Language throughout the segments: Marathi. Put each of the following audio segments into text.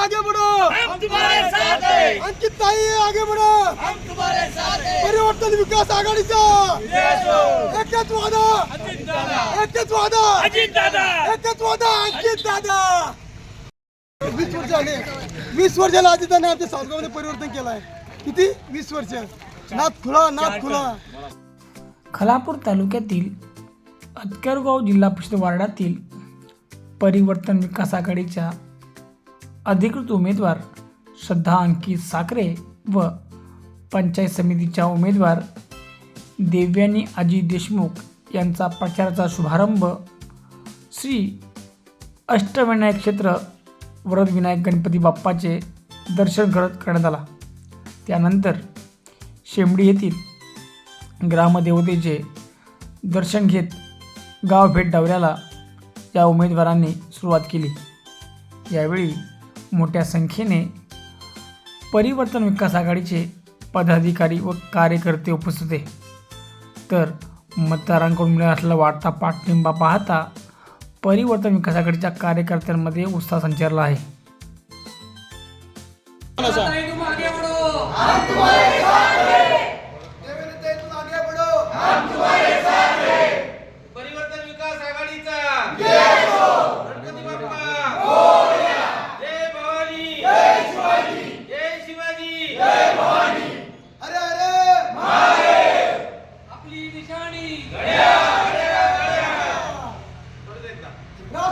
आगे बढ़ो। हम तुम्हारे साथ हैं। अंकित भाई आगे बढ़ो। हम तुम्हारे साथ हैं। परिवर्तन विकास आघाडीचा एक वादा अजित दादा। एकच वादा अजीत दादा। एक वादा अजीत दादा। वीस वर्ष आले वीस वर्षाला अजिताने आमच्या सासगावमध्ये परिवर्तन केलं आहे. किती? वीस वर्ष. नाथ खुला नाथ खुला. खलापूर तालुक्यातील अतकरगाव जिल्हा परिषद वार्डातील परिवर्तन विकास आघाडीच्या अधिकृत उमेदवार श्रद्धा अंकित साखरे व पंचायत समितीच्या उमेदवार देव्यानी अजित देशमुख यांचा प्रचाराचा शुभारंभ श्री अष्टविनायक क्षेत्र वरदविनायक गणपती बाप्पाचे दर्शन करत करण्यात आला. त्यानंतर शेंबडी येथील ग्रामदेवतेचे दर्शन घेत गाव भेट दौऱ्याला या उमेदवारांनी सुरुवात केली. यावेळी मोठ्या संख्येने परिवर्तन विकास आघाडीचे पदाधिकारी व कार्यकर्ते उपस्थित होते तर मतदारांकडून मिळत असलेला वाढता पाठिंबा पाहता परिवर्तन विकास आघाडीच्या कार्यकर्त्यांमध्ये उत्साह संचारला आहे परिवर्तन विकास आघाडीचा गणपती बाप्पा जय भवानी जय शिवाजी जय शिवाजी अरे अरे आपली निशाणी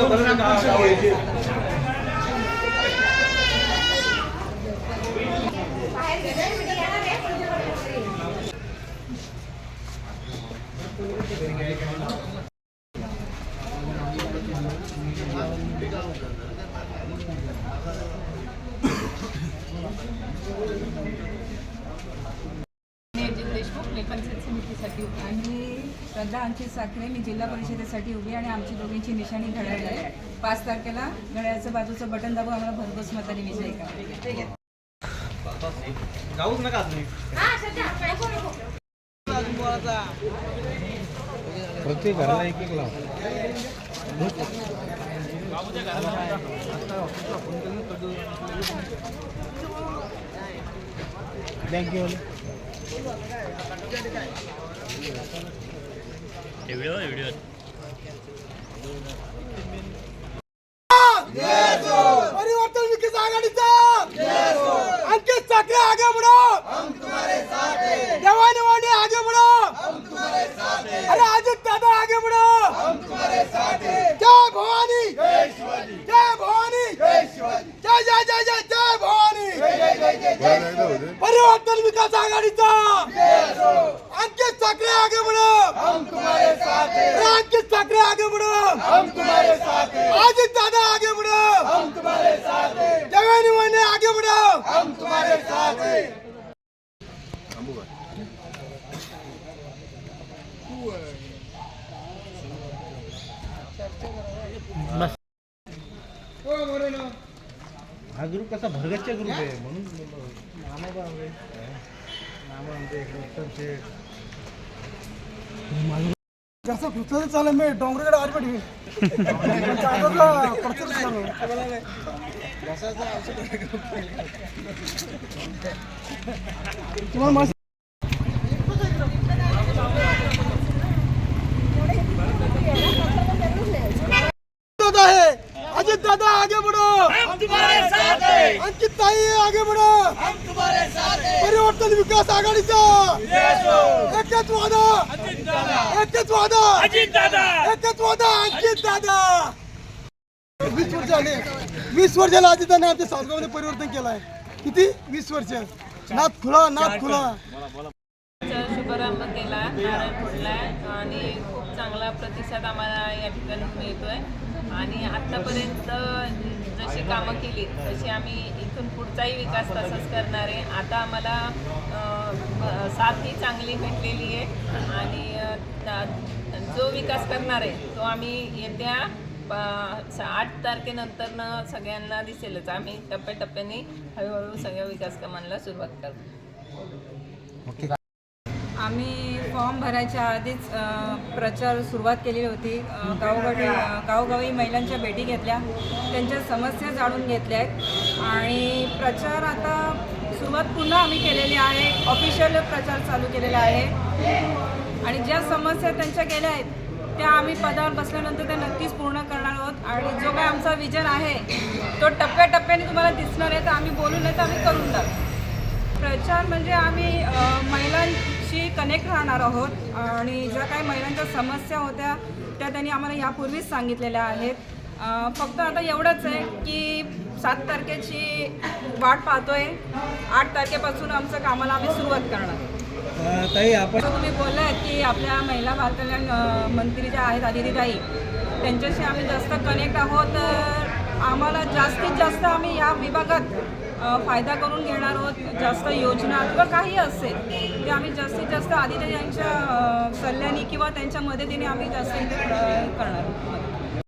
我不能让？आणि श्रद्धा अंकित साखरे मी जिल्हा परिषदेसाठी उभी आणि आमची दोघींची निशाणी घड्याळ आहे. पाच तारखेला घड्याळचं बाजूचं बटन दाबून आम्हाला भरघोस मताने विजयी करा. जाऊच नका तुम्ही प्रत्येक घराला एक एक लाव. थँक्यू परिवर्तन विकास आघाडीचा अंकित ठाकरे आगे बढ़ो हम तुम्हारे साथ हैं जवानी वाणी आगे बढ़ो हम तुम्हारे साथ हैं अरे अजित दादा आगे बढ़ो हम तुम्हारे साथ हैं जय भवानी जय शिवाजी जय भवानी जय शिवाजी जय जय जय जय जय भवानी परिवर्तन विकास आघाडीचा अंकित ठाकरे आगे बढ़ो हम अंकित ठाकरे आगे बढ़ो। हम तुम्हारे साथ हैं। अजित दादा आगे बढ़ो। हम तुम्हारे साथ हैं। जवानी वाणी आगे बढ़ो। हम तुम्हारे साथ हैं। हा ग्रुप कसा भरगतचा ग्रुप आहे म्हणून नामा आमचे नामा आमचे इकडे उत्तम शेठ कसं कुठं चालू मी डोंगरकडे आज पडवी तुम्हाला मस्त दादा है अजित दादा आगे बढ़ो हम तुम्हारे साथ हैं अंकित ताई आगे बढ़ो. हम तुम्हारे साथ हैं। परिवर्तन विकास आघाडीचा. एकच वादा एकच वादा एकच वादा अंकित दादा वीस वर्ष झाले. वीस वर्षाला अजिताने आमच्या सासगावमध्ये परिवर्तन केलं आहे. किती? वीस वर्ष. नाथ खुला नाथ खुला. शुभारंभ केला नारळ फोडलाय आणि खूप चांगलं चांगला प्रतिसाद आम्हाला या ठिकाणी मिळतोय. आणि आत्तापर्यंत जशी कामं केली तशी आम्ही इथून पुढचाही विकास तसाच करणार आहे. आता आम्हाला साथ ही चांगली भेटलेली आहे आणि जो विकास करणार आहे तो आम्ही येत्या आठ तारखेनंतरनं सगळ्यांना दिसेलच. आम्ही टप्प्याटप्प्याने हळूहळू सगळ्या विकास कामांना सुरुवात करतो आम्ही फॉर्म भरायच्या आधीच प्रचार सुरुवात केलेली होती. गावोगावी गावोगावी महिलांच्या भेटी घेतल्या. त्यांच्या समस्या जाणून घेतल्या आहेत. आणि प्रचार आता सुरुवात पुन्हा आम्ही केलेली आहे. ऑफिशियल प्रचार चालू केलेला आहे. आणि ज्या समस्या त्यांच्या गेल्या आहेत त्या आम्ही पदावर बसल्यानंतर त्या नक्कीच पूर्ण करणार आहोत. आणि जो काय आमचा विजन आहे तो टप्प्याटप्प्याने तुम्हाला दिसणार आहे. तर आम्ही बोलू नाही तर आम्ही करून टाकू. प्रचार म्हणजे आम्ही महिलांशी कनेक्ट राहणार आहोत आणि ज्या काही महिलांच्या समस्या होत्या त्या त्यांनी आम्हाला यापूर्वीच सांगितलेल्या आहेत. फक्त आता एवढंच आहे की सात तारखेची वाट पाहतोय. आठ तारखेपासून आमचं कामाला आम्ही सुरुवात करणार. ताई आपण तुम्ही बोललात की आपल्या महिला अ, मंत्री ज्या आहेत आदितीताई त्यांच्याशी आम्ही जास्त कनेक्ट आहोत. तर आम्हाला जास्तीत जास्त आम्ही या विभागात फायदा करून घेणार आहोत जास्त योजना किंवा काही असेल ते आम्ही जास्तीत जास्त आदित्य यांच्या सल्ल्याने किंवा त्यांच्या मदतीने आम्ही जास्त करणार आहोत.